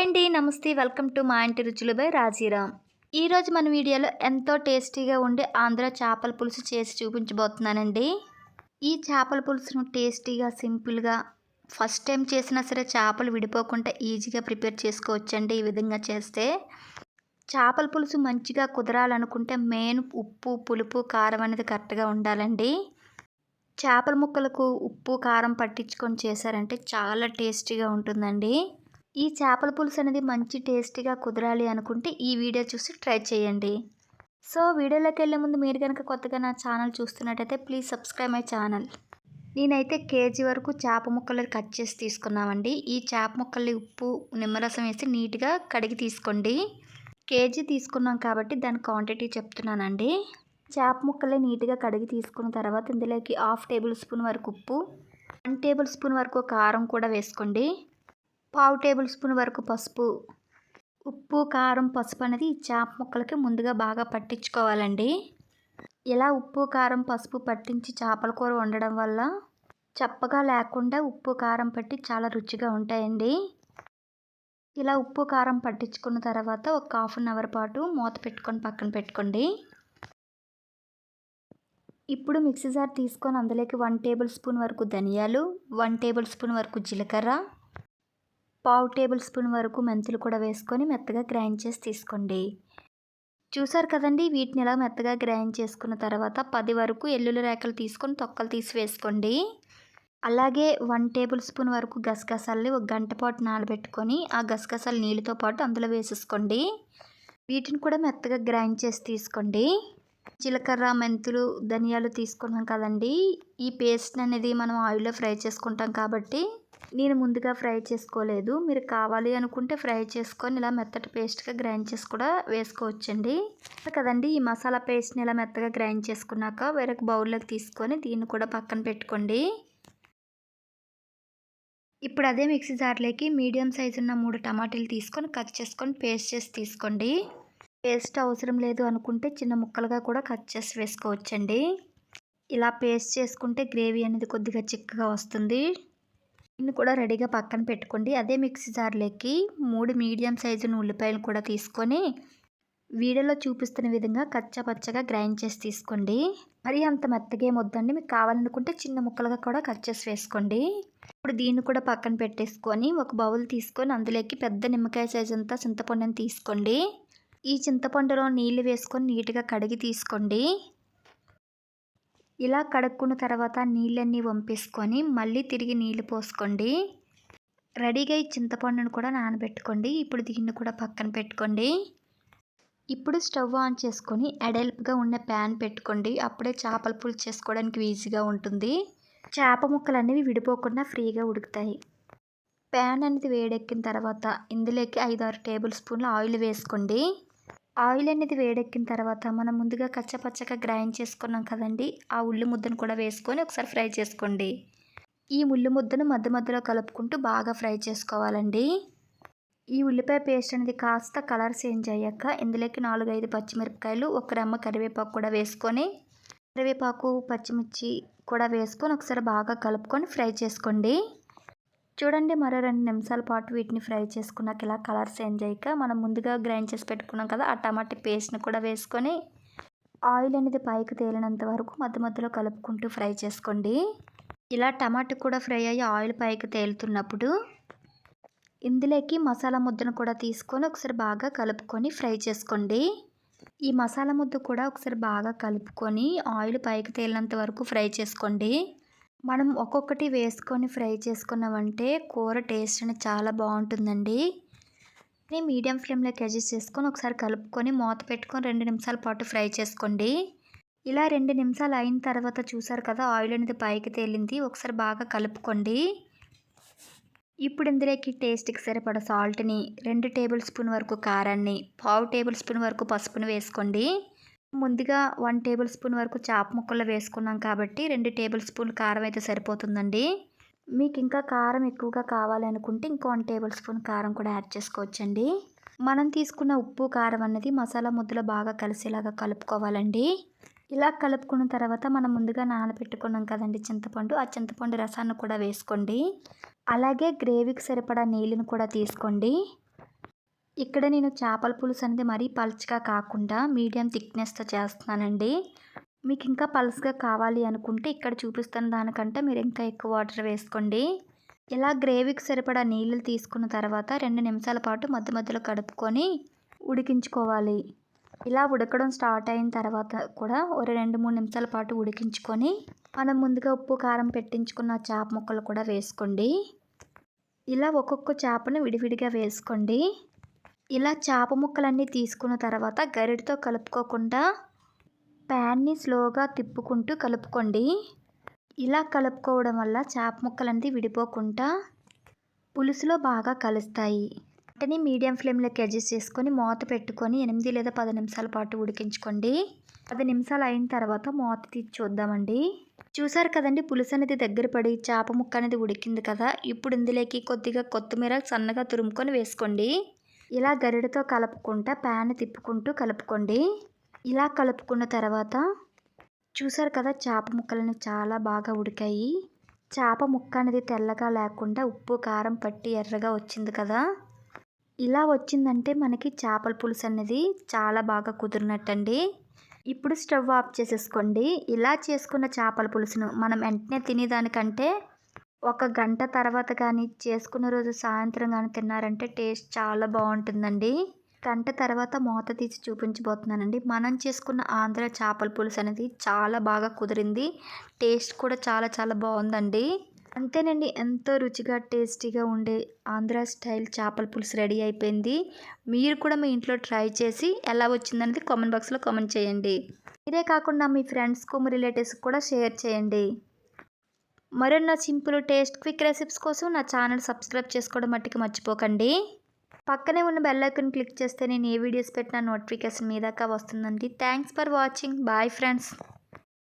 Hi అండి నమస్తే welcome to మా ఇంటి రుచులు బై రాజీరామ్. ఈరోజు మన వీడియోలో ఎంతో టేస్టీగా ఉండే ఆంధ్ర చేపల పులుసు చేసి చూపించబోతున్నానండి. ఈ చేపల పులుసును టేస్టీగా సింపుల్గా ఫస్ట్ టైం చేసినా సరే చేపలు విడిపోకుండా ఈజీగా ప్రిపేర్ చేసుకోవచ్చండి ఈ విధంగా చేస్తే. చేపల పులుసు మంచిగా కుదరాలనుకుంటే మెయిన్ ఉప్పు పులుపు కారం అనేది కరెక్ట్గా ఉండాలండి. చేపల ముక్కలకు ఉప్పు కారం పట్టించుకొని చేశారంటే చాలా టేస్టీగా ఉంటుందండి. ఈ చేపల పులుసు అనేది మంచి టేస్టీగా కుదరాలి అనుకుంటే ఈ వీడియో చూసి ట్రై చేయండి. సో వీడియోలోకి వెళ్ళే ముందు మీరు కనుక కొత్తగా నా ఛానల్ చూస్తున్నట్టయితే ప్లీజ్ సబ్స్క్రైబ్ మై ఛానల్. నేనైతే కేజీ వరకు చేప ముక్కలు కట్ చేసి తీసుకున్నామండి. ఈ చేప ముక్కల్ని ఉప్పు నిమ్మరసం వేసి నీట్గా కడిగి తీసుకోండి. కేజీ తీసుకున్నాం కాబట్టి దాని క్వాంటిటీ చెప్తున్నానండి. చేప ముక్కలే నీట్గా కడిగి తీసుకున్న తర్వాత ఇందులోకి హాఫ్ టేబుల్ స్పూన్ వరకు ఉప్పు వన్ టేబుల్ స్పూన్ వరకు కారం కూడా వేసుకోండి. పావు టేబుల్ స్పూన్ వరకు పసుపు ఉప్పు కారం పసుపు అనేది ఈ చేప ముక్కలకి ముందుగా బాగా పట్టించుకోవాలండి. ఇలా ఉప్పు కారం పసుపు పట్టించి చేపల కూర వండడం వల్ల చప్పగా లేకుండా ఉప్పు కారం పట్టి చాలా రుచిగా ఉంటాయండి. ఇలా ఉప్పు కారం పట్టించుకున్న తర్వాత ఒక హాఫ్ అన్ అవర్ పాటు మూత పెట్టుకొని పక్కన పెట్టుకోండి. ఇప్పుడు మిక్సీ జార్ తీసుకొని అందులోకి వన్ టేబుల్ స్పూన్ వరకు ధనియాలు వన్ టేబుల్ స్పూన్ వరకు జీలకర్ర పావు టేబుల్ స్పూన్ వరకు మెంతులు కూడా వేసుకొని మెత్తగా గ్రైండ్ చేసి తీసుకోండి. చూసారు కదండి వీటిని ఇలా మెత్తగా గ్రైండ్ చేసుకున్న తర్వాత పది వరకు ఎల్లుల్లి రేకలు తీసుకొని తొక్కలు తీసి వేసుకోండి. అలాగే వన్ టేబుల్ స్పూన్ వరకు గసగసాలని ఒక గంట పాటు నానబెట్టుకొని ఆ గసగసాలు నీళ్ళతో పాటు అందులో వేసేసుకోండి. వీటిని కూడా మెత్తగా గ్రైండ్ చేసి తీసుకోండి. జీలకర్ర మెంతులు ధనియాలు తీసుకున్నాం కదండి. ఈ పేస్ట్ అనేది మనం ఆయిల్లో ఫ్రై చేసుకుంటాం కాబట్టి నేను ముందుగా ఫ్రై చేసుకోలేదు. మీరు కావాలి అనుకుంటే ఫ్రై చేసుకొని ఇలా మెత్తటి పేస్ట్గా గ్రైండ్ చేసి కూడా వేసుకోవచ్చండి. కదండి ఈ మసాలా పేస్ట్ని ఇలా మెత్తగా గ్రైండ్ చేసుకున్నాక వేరొక బౌల్లోకి తీసుకొని దీన్ని కూడా పక్కన పెట్టుకోండి. ఇప్పుడు అదే మిక్సీ జార్లోకి మీడియం సైజు ఉన్న మూడు టమాటీలు తీసుకొని కట్ చేసుకొని పేస్ట్ చేసి తీసుకోండి. పేస్ట్ అవసరం లేదు అనుకుంటే చిన్న ముక్కలుగా కూడా కట్ చేసి వేసుకోవచ్చండి. ఇలా పేస్ట్ చేసుకుంటే గ్రేవీ అనేది కొద్దిగా చిక్కగా వస్తుంది. కూడా రెడీగా పక్కన పెట్టుకోండి. అదే మిక్సీ జార్లోకి మూడు మీడియం సైజు ఉల్లిపాయలు కూడా తీసుకొని వీడియోలో చూపిస్తున్న విధంగా కచ్చపచ్చగా గ్రైండ్ చేసి తీసుకోండి. మరి అంత మెత్తగా ఏమొద్దండి మీకు కావాలనుకుంటే చిన్న ముక్కలుగా కూడా కట్ చేసి వేసుకోండి. ఇప్పుడు దీన్ని కూడా పక్కన పెట్టేసుకొని ఒక బౌల్ తీసుకొని అందులోకి పెద్ద నిమ్మకాయ సైజు అంతా చింతపండుని తీసుకోండి. ఈ చింతపండులో నీళ్ళు వేసుకొని నీట్గా కడిగి తీసుకోండి. ఇలా కడుక్కున్న తర్వాత నీళ్ళన్నీ వంపేసుకొని మళ్ళీ తిరిగి నీళ్ళు పోసుకోండి. రెడీగా ఈ చింతపండును కూడా నానబెట్టుకోండి. ఇప్పుడు దీన్ని కూడా పక్కన పెట్టుకోండి. ఇప్పుడు స్టవ్ ఆన్ చేసుకొని అడల్ప్గా ఉన్న ప్యాన్ పెట్టుకోండి. అప్పుడే చేపల పులుసు చేసుకోవడానికి ఈజీగా ఉంటుంది. చేప ముక్కలు అనేవి విడిపోకుండా ఫ్రీగా ఉడుకుతాయి. ప్యాన్ అనేది వేడెక్కిన తర్వాత ఇందులోకి ఐదు ఆరు టేబుల్ స్పూన్ల ఆయిల్ వేసుకోండి. ఆయిల్ అనేది వేడెక్కిన తర్వాత మనం ముందుగా కచ్చపచ్చగా గ్రైండ్ చేసుకున్నాం కదండి ఆ ఉల్లి ముద్దను కూడా వేసుకొని ఒకసారి ఫ్రై చేసుకోండి. ఈ ఉల్లి ముద్దను మధ్య మధ్యలో కలుపుకుంటూ బాగా ఫ్రై చేసుకోవాలండి. ఈ ఉల్లిపాయ పేస్ట్ అనేది కాస్త కలర్ చేంజ్ అయ్యాక ఇందులోకి నాలుగు ఐదు పచ్చిమిరపకాయలు ఒక రెమ్మ కరివేపాకు కూడా వేసుకొని కరివేపాకు పచ్చిమిర్చి కూడా వేసుకొని ఒకసారి బాగా కలుపుకొని ఫ్రై చేసుకోండి. చూడండి మరో రెండు నిమిషాల పాటు వీటిని ఫ్రై చేసుకున్నాక ఇలా కలర్ చేంజ్ అయ్యాక మనం ముందుగా గ్రైండ్ చేసి పెట్టుకున్నాం కదా ఆ టమాటా పేస్ట్ని కూడా వేసుకొని ఆయిల్ అనేది పైకి తేలినంత వరకు మధ్య మధ్యలో కలుపుకుంటూ ఫ్రై చేసుకోండి. ఇలా టమాటా కూడా ఫ్రై అయ్యి ఆయిల్ పైకి తేలుతున్నప్పుడు ఇందులోకి మసాలా ముద్దను కూడా తీసుకొని ఒకసారి బాగా కలుపుకొని ఫ్రై చేసుకోండి. ఈ మసాలా ముద్ద కూడా ఒకసారి బాగా కలుపుకొని ఆయిల్ పైకి తేలినంత వరకు ఫ్రై చేసుకోండి. మనం ఒక్కొక్కటి వేసుకొని ఫ్రై చేసుకున్నామంటే కూర టేస్ట్ అనేది చాలా బాగుంటుందండి. నేను మీడియం ఫ్లేమ్లోకి అడ్జస్ట్ చేసుకొని ఒకసారి కలుపుకొని మూత పెట్టుకొని రెండు నిమిషాల పాటు ఫ్రై చేసుకోండి. ఇలా రెండు నిమిషాలు అయిన తర్వాత చూసారు కదా ఆయిల్ అనేది పైకి తేలింది. ఒకసారి బాగా కలుపుకోండి. ఇప్పుడు ఇందులోకి టేస్ట్కి సరిపడ సాల్ట్ని రెండు టేబుల్ స్పూన్ వరకు కారాన్ని పావు టేబుల్ స్పూన్ వరకు పసుపుని వేసుకోండి. ముందుగా వన్ టేబుల్ స్పూన్ వరకు చాప ముక్కలు వేసుకున్నాం కాబట్టి రెండు టేబుల్ స్పూన్ కారం అయితే సరిపోతుందండి. మీకు ఇంకా కారం ఎక్కువగా కావాలనుకుంటే ఇంకో వన్ టేబుల్ స్పూన్ కారం కూడా యాడ్ చేసుకోవచ్చండి. మనం తీసుకున్న ఉప్పు కారం అనేది మసాలా ముద్దలో బాగా కలిసేలాగా కలుపుకోవాలండి. ఇలా కలుపుకున్న తర్వాత మనం ముందుగా నానబెట్టుకున్నాం కదండి చింతపండు. ఆ చింతపండు రసాన్ని కూడా వేసుకోండి. అలాగే గ్రేవీకి సరిపడా నీళ్ళను కూడా తీసుకోండి. ఇక్కడ నేను చేపల పులుసు అనేది మరీ పలుచగా కాకుండా మీడియం థిక్నెస్తో చేస్తున్నానండి. మీకు ఇంకా పలుసుగా కావాలి అనుకుంటే ఇక్కడ చూపిస్తున్న దానికంటే మీరు ఇంకా ఎక్కువ వాటర్ వేసుకోండి. ఇలా గ్రేవీకి సరిపడా నీళ్ళు తీసుకున్న తర్వాత రెండు నిమిషాల పాటు మధ్య మధ్యలో కడుపుకొని ఉడికించుకోవాలి. ఇలా ఉడకడం స్టార్ట్ అయిన తర్వాత కూడా ఒక రెండు మూడు నిమిషాల పాటు ఉడికించుకొని మనం ముందుగా ఉప్పు కారం పెట్టించుకున్న చేప ముక్కలు కూడా వేసుకోండి. ఇలా ఒక్కొక్క చేపను విడివిడిగా వేసుకోండి. ఇలా చేప ముక్కలన్నీ తీసుకున్న తర్వాత గరిటతో కలుపుకోకుండా ప్యాన్ని స్లోగా తిప్పుకుంటూ కలుపుకోండి. ఇలా కలుపుకోవడం వల్ల చేప ముక్కలు అనేది విడిపోకుండా పులుసులో బాగా కలుస్తాయి. వెంటనే మీడియం ఫ్లేమ్లోకి అడ్జస్ట్ చేసుకొని మూత పెట్టుకొని ఎనిమిది లేదా పది నిమిషాల పాటు ఉడికించుకోండి. పది నిమిషాలు అయిన తర్వాత మూత తీసి చూద్దామండి. చూసారు కదండి పులుసు అనేది దగ్గర పడి చేప ముక్క అనేది ఉడికింది కదా ఇప్పుడు ఇందులోకి కొద్దిగా కొత్తిమీర సన్నగా తురుముకొని వేసుకోండి. ఇలా గరిడతో కలుపుకుంటా ప్యాన్ తిప్పుకుంటూ కలుపుకోండి. ఇలా కలుపుకున్న తర్వాత చూసారు కదా చేప ముక్కలని చాలా బాగా ఉడికాయి. చేప ముక్క అనేది తెల్లగా లేకుండా ఉప్పు కారం పట్టి ఎర్రగా వచ్చింది కదా. ఇలా వచ్చిందంటే మనకి చేపల పులుసు అనేది చాలా బాగా కుదిరినట్టండి. ఇప్పుడు స్టవ్ ఆఫ్ చేసేసుకోండి. ఇలా చేసుకున్న చేపల పులుసును మనం వెంటనే తినేదానికంటే ఒక గంట తర్వాత కానీ చేసుకున్న రోజు సాయంత్రం కానీ తిన్నారంటే టేస్ట్ చాలా బాగుంటుందండి. గంట తర్వాత మూత తీసి చూపించబోతున్నానండి. మనం చేసుకున్న ఆంధ్ర చేపల పులుసు అనేది చాలా బాగా కుదిరింది. టేస్ట్ కూడా చాలా చాలా బాగుందండి. అంతేనండి ఎంతో రుచిగా టేస్టీగా ఉండే ఆంధ్ర స్టైల్ చేపల పులుసు రెడీ అయిపోయింది. మీరు కూడా మీ ఇంట్లో ట్రై చేసి ఎలా వచ్చిందనేది కామెంట్ బాక్స్లో కామెంట్ చేయండి. ఇదే కాకుండా మీ ఫ్రెండ్స్కు మీ రిలేటివ్స్కి కూడా షేర్ చేయండి. మరొన్న సింపుల్ టేస్ట్ క్విక్ రెసిపీస్ కోసం నా ఛానల్ సబ్స్క్రైబ్ చేసుకోవడం మట్టికి మర్చిపోకండి. పక్కనే ఉన్న బెల్ క్లిక్ చేస్తే నేను ఏ వీడియోస్ పెట్టినా నోటిఫికేషన్ మీదాకా వస్తుందండి. Thanks for watching. Bye friends.